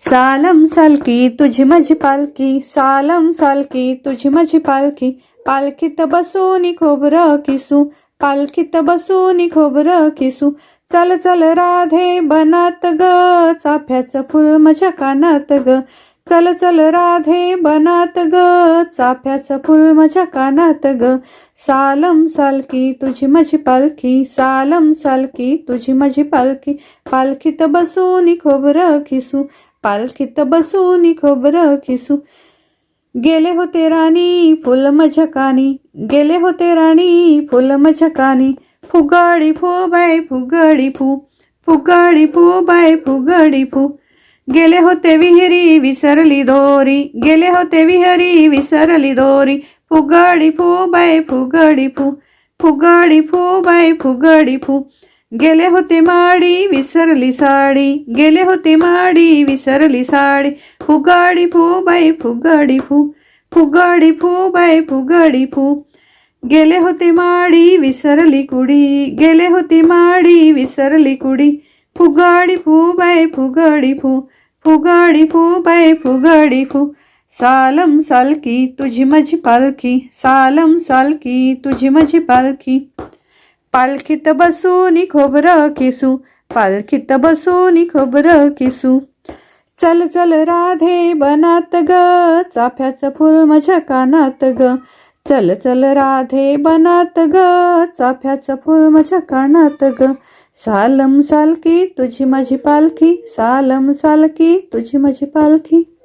सालम सालकी तुझी माझी पालकी सालम सालकी तुझी माझी पालकी पालखीत बसून खोबरं किसू पालखीत बसून खोबरं किसू चल चल राधे बनात ग चाफ्याचं फुल माझ्या कानात ग चल चल राधे बनात ग चाफ्याचं फुल माझ्या कानात ग सालम सालकी तुझी माझी पालखी सालम सालकी तुझी माझी पालखी पालखीत बसून खोबरं खिसू पालखीत बसून खोबरं खिसू. गेले होते राणी फुल मझकानी गेले होते राणी फुल मझकानी फुगाडी फो बाय फुगाडी फू. फुगाडी फू बाय फुगाडी फू. गेले होते विहिरी विसरली दोरी. गेले होते विहिरी विसरली दोरी. फुगाडी फू बाय फुगाडी फू. फुगाडी फू बाय फुगाडी फू. गेले होते माडी विसरली साडी. गेले होते माडी विसरली साडी. फुगाडी फू बाई फुगाडी फू. फुगाडी फू बाई फुगाडी फू. गेले होते माडी विसरली कुडी. गेले होते माडी विसरली कुडी. फुगाडी फू बाई फुगाडी फू. फुगाडी फू बाई फुगाडी फू. सालम सालकी तुझी माझी पालखी. सालम सालकी तुझी माझी पालखी. पालखीत बसून खोबरं किसू पालखीत बसून खोबरं किसू. चल चल राधे बनात ग चाफ्याचं फुल माझ्या कानात ग. चल चल राधे बनात ग चाफ्याचं फुल माझ्या कानात ग. सालम सालकी तुझी माझी पालखी सालम सालकी तुझी माझी पालखी.